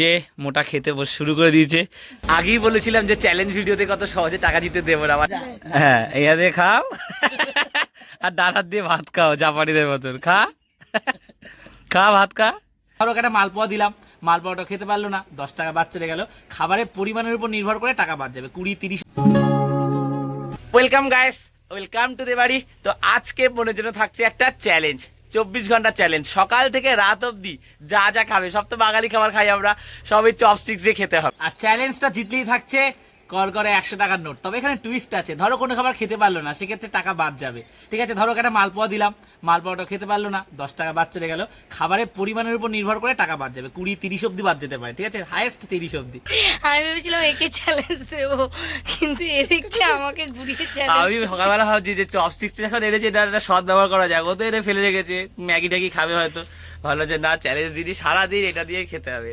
যে মোটা খেতে বস শুরু করে দিয়েছে। আগেই বলেছিলাম যে চ্যালেঞ্জ ভিডিওতে কত সহজে টাকা জিতে দেবো না। হ্যাঁ দিয়ে খাও। আর ডাল হাত দিয়ে ভাত খাও জাপানিদের মতন। খা। খা ভাত খা। আর ওকে একটা মালপোয়া দিলাম। মালপোয়াটা খেতে পারল না দশ টাকা বাদ চলে গেল। খাবারের পরিমাণের উপর নির্ভর করে টাকা বাদ যাবে। কুড়ি তিরিশ welcome guys welcome to the বাড়ি তো আজকে মনের জন্য থাকছে একটা চ্যালেঞ্জ চব্বিশ ঘণ্টা চ্যালেঞ্জ সকাল থেকে রাত অবধি যা যা খাবে, সব তো বাঙালি খাবার খাই আমরা, সবই চপস্টিক্স দিয়ে খেতে হবে। আর চ্যালেঞ্জটা জিতলেই থাকছে কর করে একশো টাকার নোট। তবে এখানে টুইস্ট আছে। ধরো কোনো খাবার খেতে পারল না সেক্ষেত্রে টাকা বাদ যাবে। ঠিক আছে ধরো একটা মালপোয়া দিলাম। মালপোয়াটা খেতে পারল না দশ টাকা বাদ চলে গেল। খাবারের পরিমাণের উপর নির্ভর করে টাকা বাদ যাবে। কুড়ি তিরিশ অব্দি বাদ যেতে পারে ঠিক আছে? হাইয়েস্ট তিরিশ অব্দি আমি ভেবেছিলাম একে চ্যালেঞ্জ দেবো কিন্তু এ দেখছে আমাকে ঘুরিয়ে চ্যালেঞ্জ আমি সকালবেলা ভাবছি যে চপ চপস্টিক্স যখন এনেছে এটা একটা সৎ ব্যবহার করা যায় ও তো এনে ফেলে রেখেছে। ম্যাগি ট্যাগি খাবে হয়তো। ভালো যে না চ্যালেঞ্জ দিদি সারাদিন এটা দিয়ে খেতে হবে।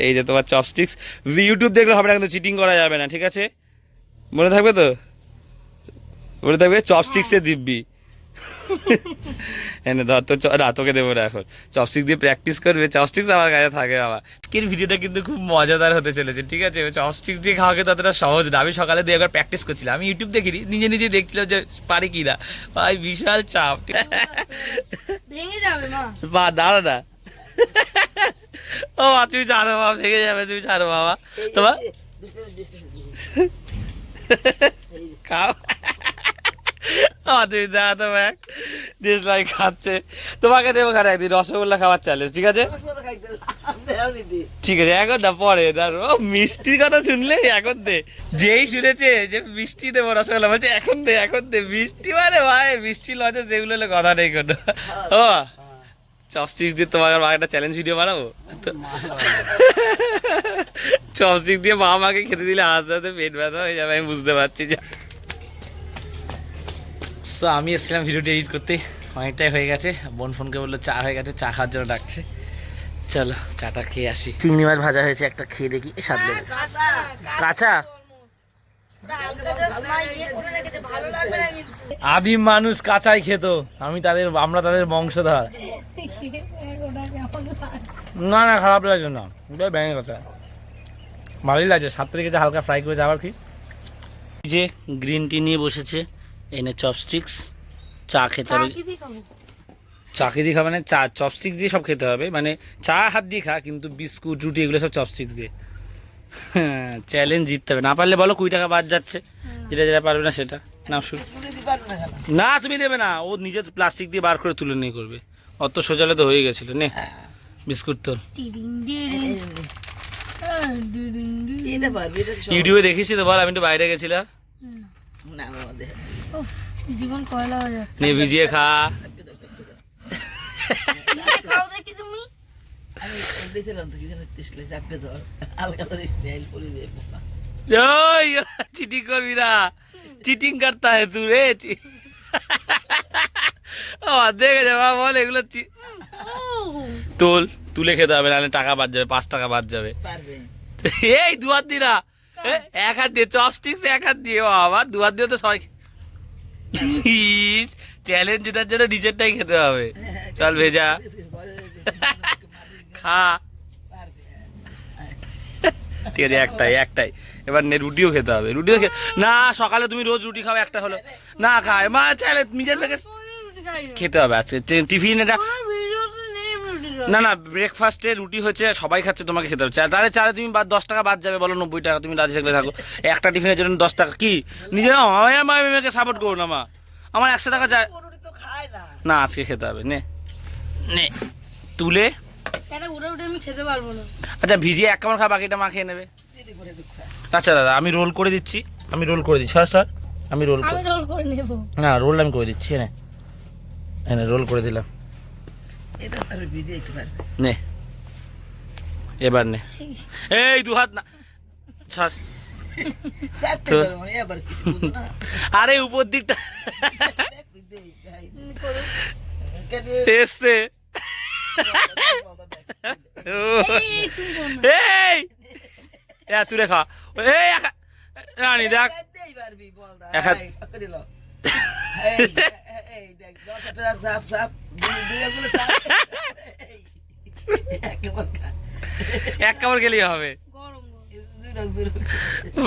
এই যে তোমার চপস্টিক্স ইউটিউব দেখলে হবে না কিন্তু চিটিং করা যাবে না ঠিক আছে? মনে থাকবে তো? মনে থাকবে চপস্টিক্সে দিব্যি। এনে ধর তো চ- না তোকে দেবো না এখন। চপস্টিক দিয়ে প্র্যাকটিস করবে চপস্টিক্স আমার কাছে থাকে বাবা। আজকের ভিডিওটা কিন্তু খুব মজাদার হতে চলেছে ঠিক আছে? চপস্টিক্স দিয়ে খাওয়া কিন্তু অতটা সহজ না। আমি সকালে দিয়ে একবার প্র্যাকটিস করছিলাম। আমি ইউটিউব দেখিনি নিজে নিজে দেখছিলাম যে পারি কি না ভাই বিশাল চাপ ভেঙে যাবে মা। বা দাঁড়া না। ও মা, তুমি জানো বাবা ভেঙে যাবে তুমি জানো বাবা। তোমার? খাও। তুমি দেখা তো ব্যাগ। ডিসলাইক খাচ্ছে। তোমাকে দেবো খানে একদিন রসগোল্লা খাওয়ার চ্যালেঞ্জ ঠিক আছে? ঠিক আছে এখন না পরে ও মিষ্টির কথা শুনলে এখন দে। যেই শুনেছে যে মিষ্টি দেবো রসগোল্লা বলছে এখন দে এখন দে। মিষ্টি মানে ভাই মিষ্টি লজে যেগুলো কথা নেই কোনো। ও চপস্টিক্স দিয়ে তোমাকে মা একটা চ্যালেঞ্জ ভিডিও বানাবো? চপস্টিক দিয়ে মা আমাকে খেতে দিলে আস্তে আস্তে পেট ব্যথা হয়ে যাবে আমি বুঝতে পারছি যে। সো আমি এসেছিলাম ভিডিওটি এডিট করতে। অনেকটাই হয়ে গেছে। বোন ফোনকে বলল চা হয়ে গেছে চা খাওয়ার জন্য ডাকছে। চলো চাটা খেয়ে আসি। চিংড়ি মাছ ভাজা হয়েছে একটা খেয়ে দেখি স্বাদ লেগে কাঁচা? আদিম মানুষ কাঁচাই খেত। আমি তাদের আমরা তাদের বংশধর। না না খারাপ লাগছে না। ওটাই ব্যাঙের কথা। ভালোই লাগছে। সাত তারিখে হালকা ফ্রাই করে যাবার কি? যে গ্রিন টি নিয়ে বসেছে এনে চপস্টিক্স চা খেতে হবে। চা খেয়ে দিয়ে খাবে মানে? চা চপস্টিক্স দিয়ে সব খেতে হবে। মানে চা হাত দিয়ে খা কিন্তু বিস্কুট রুটি এগুলো সব চপস্টিক্স দিয়ে। চ্যালেঞ্জ জিততে হবে। না পারলে বলো কুড়ি টাকা বাদ যাচ্ছে। যেটা যেটা পারবে না সেটা। না শুরু। না তুমি দেবে না। ও নিজে প্লাস্টিক দিয়ে বার করে তুলে নিয়ে করবে। অত সোজালে তো হয়ে গেছিল। নে বিস্কুট তো ইউটিউবে দেখিস তো বল আমি তো বাইরে গেছিলাম। জীবন কয়লা হয়ে যাচ্ছে। নে ভিজিয়ে খা। তুমি ওই চিটিং করবি না। চিটিং করতা হে তু রে ও দেখে যাবা বল এগুলো তোল তুলে খেতে হবে নাহলে টাকা বাদ যাবে পাঁচ টাকা বাদ যাবে। এই দু হাত দি না। এক হাত দিয়ে চপস্টিক্স এক হাত দিয়ে ও আবার দু হাত দিয়ে তো সবাই চ্যালেঞ্জ জেতার জন্য নিজেরটাই খেতে হবে। চল ভেজা। খা। ঠিক আছে একটাই একটাই। এবার নে রুটিও খেতে হবে রুটিও না সকালে তুমি রোজ রুটি খাও একটা হলো। না খায় মা চাইলে নিজের ব্যাগে খেতে হবে আজকে। টিফিন এটা না না ব্রেকফাস্টে রুটি হচ্ছে সবাই খাচ্ছে তোমাকে খেতে হবে। চা- তাহলে চালে তুমি বাদ দশ টাকা বাদ যাবে বলো নব্বই টাকা তুমি রাজি থাকলে থাকো। একটা টিফিনের জন্য দশ টাকা। কি? নিজে আমার মা মেয়েকে সাপোর্ট করো না মা। আমার একশো টাকা যায় না আজকে খেতে হবে। নে। নে। তুলে আচ্ছা ভিজিয়ে এক কামড় খা বাকিটা মা খেয়ে নেবে। আচ্ছা দাদা আমি রোল করে দিচ্ছি। আমি রোল করে দিচ্ছি। স্যার স্যার আমি রোল আমি রোল করে নেব। না রোল আমি করে দিচ্ছি এনে। এনে রোল করে দিলাম। নে। এবার নে। এই দু হাত না। ছাড় আরে উপর দিকটা। এসছে। এই এ তুই রেখা এই রানী দেখ। এক কামড় গেলেই হবে।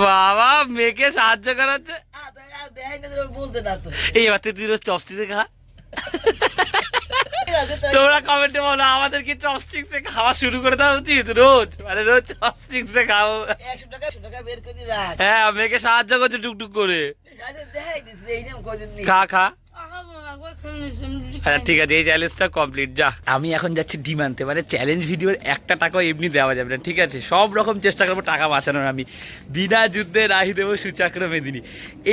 বাবা মেয়েকে সাহায্য করাচ্ছে এই এবার তুই তুই চপস্টিতে খা। তোমরা কমেন্টে বলো আমাদের কি চপস্টিক্সে খাওয়া শুরু করে দেওয়া উচিত? রোজ মানে রোজ চপস্টিক্সে খাও হ্যাঁ মেয়েকে সাহায্য করছে টুকটুক করে। খা খা। আচ্ছা ঠিক আছে এই চ্যালেঞ্জটা কমপ্লিট যা। আমি এখন যাচ্ছি ডিম আনতে। মানে চ্যালেঞ্জ ভিডিওর একটা টাকাও এমনি দেওয়া যাবে না ঠিক আছে? সব রকম চেষ্টা করব টাকা বাঁচানোর আমি। বিনা যুদ্ধে রাহি দেবো সুচাক্র মেদিনী।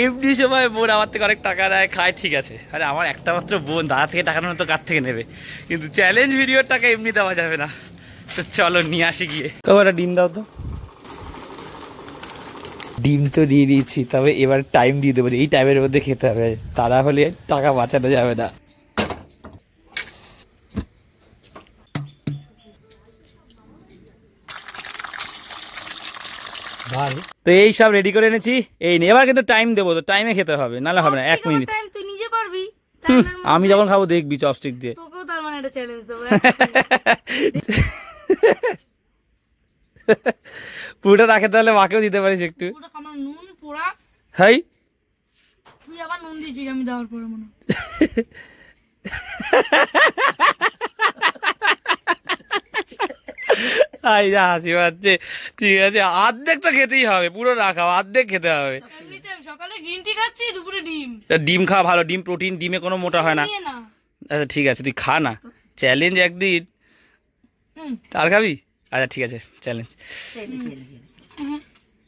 এমনি সময় বোন আমার থেকে অনেক টাকা নেয় খায় ঠিক আছে। আরে আমার একটা মাত্র বোন দাদা থেকে টাকা নেবে তো কার থেকে নেবে? কিন্তু চ্যালেঞ্জ ভিডিওর টাকা এমনি দেওয়া যাবে না। তো চলো নিয়ে আসি গিয়ে। কটা ডিম দাও তো? ডিম তো দিয়ে দিয়েছি তবে এবার টাইম দিয়ে দেবো এই টাইমের মধ্যে খেতে হবে। তারা হলে টাকা বাঁচানো যাবে না। তো এই সব রেডি করে এনেছি। এই নিয়ে এবার কিন্তু টাইম দেবো তো টাইমে খেতে হবে নাহলে হবে না এক মিনিট তুই নিজে পারবি। আমি যখন খাব দেখবি চপস্টিক দিয়ে। তোকেও তার মানে চ্যালেঞ্জ দেবো পুরোটা রাখে তাহলে মাকেও দিতে পারিস একটু। নুন পোড়া। হাই। তুই আবার নুন দিয়েছিস আমি দেওয়ার পরে মনে। হাই যা হাসি পাচ্ছে। ঠিক আছে অর্ধেক তো খেতেই হবে পুরো রাখাও অর্ধেক খেতে হবে। সকালে গ্রিন টি খাচ্ছি দুপুরে ডিম। তা ডিম খাওয়া ভালো ডিম প্রোটিন ডিমে কোনো মোটা হয় না। আচ্ছা ঠিক আছে তুই খা না। চ্যালেঞ্জ একদিন। আর খাবি? আচ্ছা ঠিক আছে চ্যালেঞ্জ।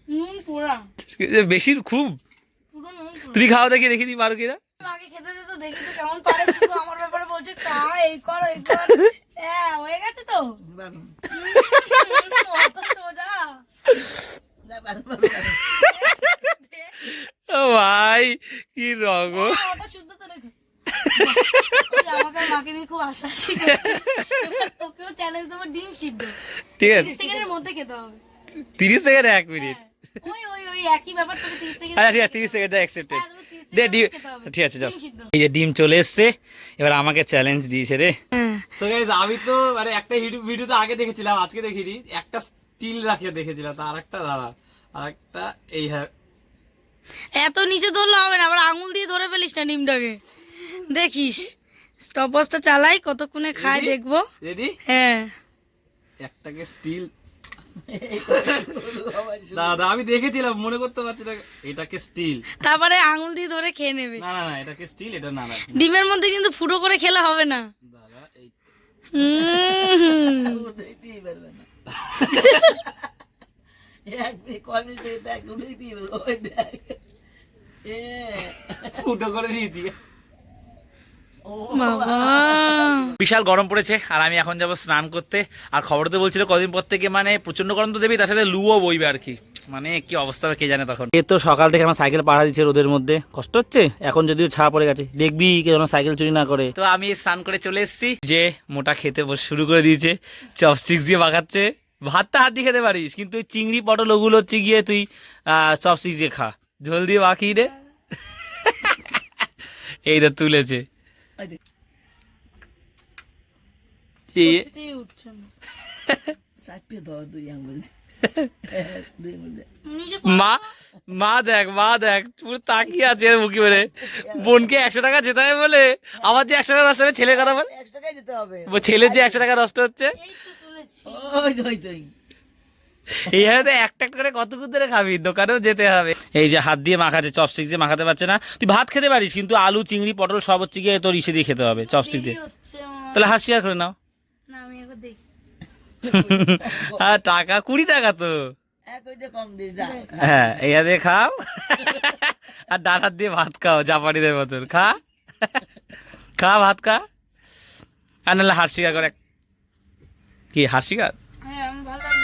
নুন পোড়া বেশি খুব? নুন খাওয়া দেখি দেখি তুই পারো কিনা আগে খেতে দিত দেখি তো কেমন পারে। শুধু আমার ব্যাপারে বলছে তা এই কর এই কর। হ্যাঁ হয়ে গেছে তো? অত সোজা ভাই কি রঙ হ্যাঁ, শুদ্ধ তো আমাকে মাকে নিয়ে খুব আশা। এবার তোকেও চ্যালেঞ্জ দেবো ডিম সিদ্ধ ঠিক আছে। তিরিশ সেকেন্ডের মধ্যে খেতে হবে। তিরিশ সেকেন্ড এক মিনিট। হ্যাঁ, ওই ওই ওই একই ব্যাপার তোকে তিরিশ সেকেন্ড আচ্ছা ঠিক আছে তিরিশ সেকেন্ড অ্যাকসেপ্টেড হ্যাঁ, তোকে 30 দে সেকেন্ড ডিম। ঠিক আছে চল ডিম এই যে ডিম চলে এসছে এবার আমাকে চ্যালেঞ্জ দিয়েছে রে। হ্যাঁ। সো আমি তো মানে একটা ভিডিওতে আগে দেখেছিলাম আজকে দেখিনি। একটা স্টিল রাখিয়ে দেখেছিলাম তো আরেকটা দাঁড়া। আরেকটা এই হ্যাঁ। এত নিচে ধরলে হবে না আবার আঙুল দিয়ে ধরে ফেলিস না ডিমটাকে। দেখিস। স্টপসটা চালাই কতক্ষণে খায় দেখব। রেডি হ্যাঁ। একটাকে স্টিল দাদা আমি দেখেছিলাম মনে করতে পারছি না। এটাকে স্টিল তারপরে আঙুল দিয়ে ধরে খেয়ে নেবে। না না না এটাকে স্টিল এটা না না। ডিমের মধ্যে কিন্তু ফুটো করে খেলে হবে না। দাদা এই ফুটো করে দিয়েছি। বিশাল গরম পড়েছে আর আমি এখন যাব স্নান করতে। আর খবর তো বলছিল কদিন পর থেকে মানে প্রচণ্ড গরম তো দেবে তার সাথে লুও বইবে আর কি। মানে কি অবস্থা হবে কে জানে তখন। এ তো সকাল থেকে আমার সাইকেল পাড়া দিচ্ছে রোদের মধ্যে। কষ্ট হচ্ছে? এখন যদিও ছাড়া পড়ে গেছে। দেখবি কেউ যেন সাইকেল চুরি না করে। তো আমি স্নান করে চলে এসেছি যে মোটা খেতে শুরু করে দিয়েছে। চপস্টিক্স দিয়ে মাখাচ্ছে। ভাতটা হাত দিয়ে খেতে পারিস কিন্তু ওই চিংড়ি পটল ওগুলো হচ্ছে গিয়ে তুই চপস্টিক্স দিয়ে খা। ঝোল দিয়ে মাখিয়ে রে এই তো তুলেছে। মা মা দেখ মা দেখ পুরো তাকিয়ে আছে এর মুখে মেরে বোনকে একশো টাকা যেতে হবে বলে আমার যে একশো টাকা নষ্ট হবে ছেলের কথা বল একশো টাকাই দিতে হবে ও ছেলের যে একশো টাকা নষ্ট হচ্ছে ওই ওই। এইভাবে তো একটা একটা করে কত ধরে খাবি দোকানেও যেতে হবে। এই যে হাত দিয়ে মাখাচ্ছে চপস্টিক দিয়ে মাখাতে পারছে না। তুই ভাত খেতে পারিস কিন্তু আলু চিংড়ি পটল সব হচ্ছে গিয়ে তোর ইসে দিয়ে খেতে হবে চপস্টিক দিয়ে। তাহলে হাত শেয়ার করে নাও। আর টাকা কুড়ি টাকা তো। হ্যাঁ এইয়া দিয়ে খাও। আর ডান হাত দিয়ে ভাত খাও জাপানিদের মতন। খা। খা ভাত খা। আর নাহলে শিকার করে কি হাত হ্যাঁ ভালো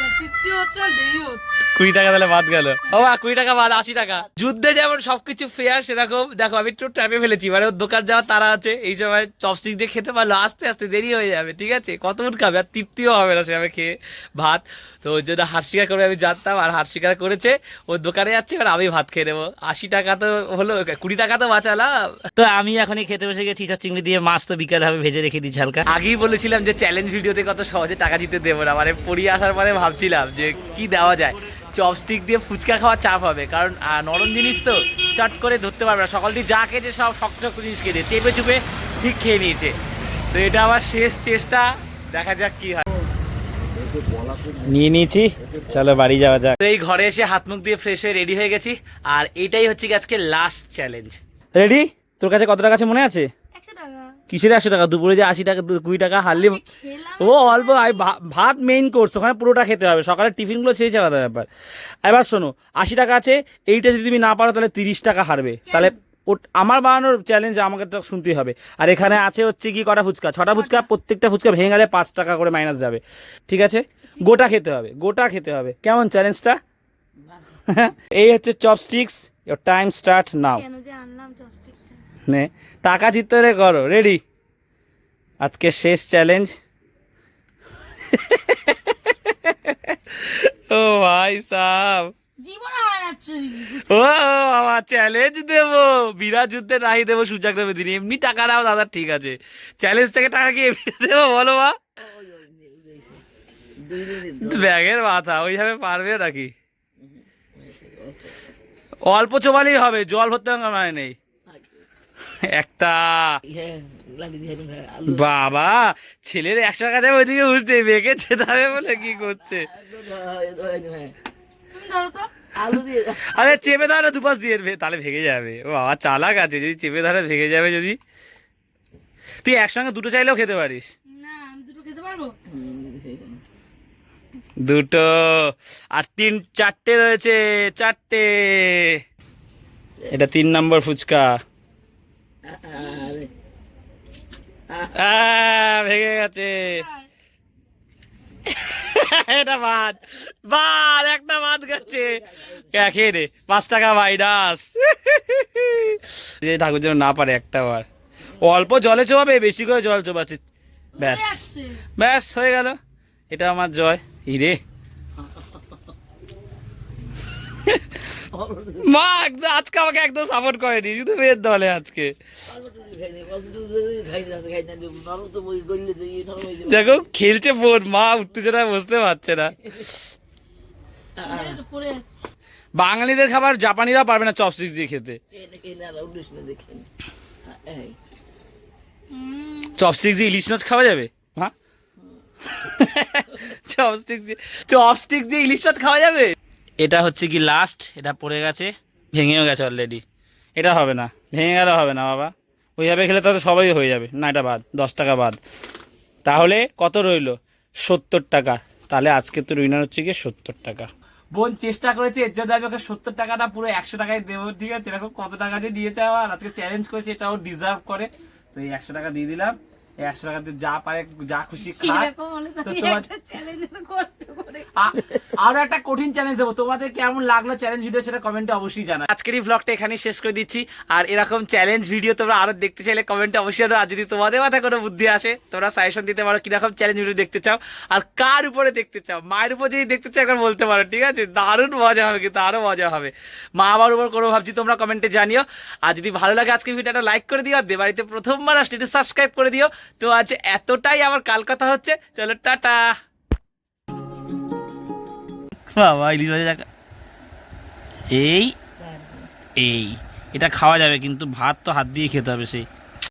কুড়ি টাকা তাহলে বাদ গেল। ও মা, কুড়ি টাকা বাদ আশি টাকা। যুদ্ধে যেমন সবকিছু ফেয়ার সেরকম। দেখো আমি একটু ট্যাপে ফেলেছি। মানে ওর দোকান যাওয়ার তারা আছে এই সময় চপস্টিক দিয়ে খেতে পারল আস্তে আস্তে দেরি হয়ে যাবে ঠিক আছে? কতক্ষণ খাবে? আর তৃপ্তিও হবে না সেভাবে খেয়ে। ভাত তো ওই জন্য হাট শিকার করে আমি জানতাম আর হাট শিকার করেছে। ওর দোকানে যাচ্ছে এবার আমি ভাত খেয়ে নেব। আশি টাকা তো হলো কুড়ি টাকা তো বাঁচালাম। তো আমি এখনই খেতে বসে গেছি চিচা চিংড়ি দিয়ে মাছ তো বিকাল হবে ভেজে রেখে দিচ্ছি হালকা। আগেই বলেছিলাম যে চ্যালেঞ্জ ভিডিওতে কত সহজে টাকা জিতে দেবো না মানে পড়িয়ে আসার পরে ভাবছিলাম যে কি দেওয়া যায়। চপস্টিক দিয়ে ফুচকা খাওয়া চাপ হবে কারণ নরম জিনিস তো চট করে ধরতে পারবে না। সকাল দিয়ে যা খেয়েছে সব শক্ত শক্ত জিনিস খেয়ে দিয়ে চেপে চুপে ঠিক খেয়ে নিয়েছে। তো এটা আমার শেষ চেষ্টা দেখা যাক কি হয়। নিয়ে নিয়েছি। চলো বাড়ি যাওয়া যাক। এই ঘরে এসে হাত মুখ দিয়ে ফ্রেশ হয়ে রেডি হয়ে গেছি। আর এটাই হচ্ছে আজকে লাস্ট চ্যালেঞ্জ রেডি তোর কাছে কত টাকা আছে মনে আছে? কিসের একশো টাকা? দুপুরে যে আশি টাকা দু- কুড়ি টাকা হারলি ও অল্প ভাত মেইন কোর্স ওখানে পুরোটা খেতে হবে। সকালের টিফিনগুলো সেই আলাদা ব্যাপার। এবার শোনো আশি টাকা আছে এইটা যদি তুমি না পারো তাহলে তিরিশ টাকা হারবে। তাহলে আমার বানানোর চ্যালেঞ্জ আমাকে তো শুনতেই হবে। আর এখানে আছে হচ্ছে কি কটা ফুচকা? ছটা ফুচকা প্রত্যেকটা ফুচকা ভেঙে গেলে পাঁচ টাকা করে মাইনাস যাবে। ঠিক আছে? গোটা খেতে হবে গোটা খেতে হবে। কেমন চ্যালেঞ্জটা এই হচ্ছে chopsticks your time start now নে টাকা জিততে হলে করো রেডি আজকে শেষ চ্যালেঞ্জ ও ভাই সাহ ও বাবা চ্যালেঞ্জ দেবো। বিরাট যুদ্ধে নাই দেবো সুজাক দেবে দিন। এমনি টাকা নাও দাদা ঠিক আছে। চ্যালেঞ্জ থেকে টাকা কি এমনি দেবো বলো মা। ব্যাগের মাথা ওইভাবে পারবে নাকি? অল্প চোবালেই হবে জল ভরতে মানে নেই। একটা। হ্যাঁ, বাবা ছেলের একশো টাকা যাবে ওইদিকে বুঝতে মেয়েকে চেতাবে বলে কি করছে? একদম ধর, তো। আলু দিয়ে আরে চেপে ধরে দুপাশ দিয়ে তাহলে ভেঙে যাবে। ও বাবা চালাক আছে যদি চেপে ধরে ভেঙে যাবে যদি। তুই একসঙ্গে দুটো চাইলেও খেতে পারিস। না আমি দুটো খেতে পারব? দুটো। আর তিন চারটে রয়েছে চারটে। এটা তিন নম্বর ফুচকা। ভেঙে গেছে। এটা বাদ বাদ একটা বাদ গেছে কে- খেয়ে দে পাঁচ টাকা ভাইরাস। যে ঠাকুর যেন না পারে একটা বার। অল্প জলে চোবাবে বেশি করে জল চোবাচ্ছে। ব্যাস। ব্যাস হয়ে গেল। এটা আমার জয়। হিরে অল্প একটু মা আজকে আমাকে একদম সাপোর্ট করেনি, শুধু মেয়ের দলে আজকে। দেখো, খেলছে বোন, মা উত্তেজনায় বসতে পারছে না। বাঙালিদের খাবার জাপানিরা পারবে না চপস্টিক্স দিয়ে খেতে। চপস্টিক্স দিয়ে ইলিশ মাছ খাওয়া যাবে? হ্যাঁ চপস্টিক্স দিয়ে চপস্টিক দিয়ে ইলিশ মাছ খাওয়া যাবে? এটা হচ্ছে কি লাস্ট এটা পড়ে গেছে, ভেঙেও গেছে অলরেডি এটা হবে না, ভেঙে গেলে হবে না বাবা। ওইভাবে খেলে তাহলে সবাই হয়ে যাবে, না এটা বাদ, দশ টাকা বাদ। তাহলে কত রইল? সত্তর টাকা। তাহলে আজকে তো উইনার হচ্ছে গিয়ে সত্তর টাকা। বোন, চেষ্টা করেছে, এর জন্য আমি ওকে সত্তর টাকাটা পুরো একশো টাকায় দেবো, ঠিক আছে? এরকম কত টাকা যে দিয়েছে আবার? আজকে চ্যালেঞ্জ করেছে এটা ও ডিজার্ভ করে। তো এই একশো টাকা দিয়ে দিলাম। একশো টাকা যা পারে যা খুশি আরও একটা কঠিন চ্যালেঞ্জ দেবো। তোমাদের কেমন লাগল চ্যালেঞ্জ ভিডিও সেটা কমেন্টে অবশ্যই জানা আজকের এই ব্লগটা এখানেই শেষ করে দিচ্ছি। আর এরকম চ্যালেঞ্জ ভিডিও তোমরা আরও দেখতে চাইলে কমেন্টে অবশ্যই আর যদি তোমাদের মাথায় কোনো বুদ্ধি আসে তোমরা সাজেশন দিতে পারো কীরকম চ্যালেঞ্জ ভিডিও দেখতে চাও। আর কার উপরে দেখতে চাও? মায়ের উপর যদি দেখতে চাও একবার বলতে পারো ঠিক আছে? দারুণ মজা হবে কিন্তু আরও মজা হবে। মা বাবার উপর কোনো ভাবছি তোমরা কমেন্টে জানিও। আর যদি ভালো লাগে আজকে ভিডিওটা লাইক করে দিও। আর দেবাড়িতে প্রথমবার আসলে একটু সাবস্ক্রাইব করে দিও। তো আজ এতটাই আমার কাল কথা হচ্ছে। চলো, টাটা। বাবা, ইলিশ ভাজা এই এই, এটা খাওয়া যাবে, কিন্তু ভাত তো হাত দিয়ে খেতে হবে, সেই।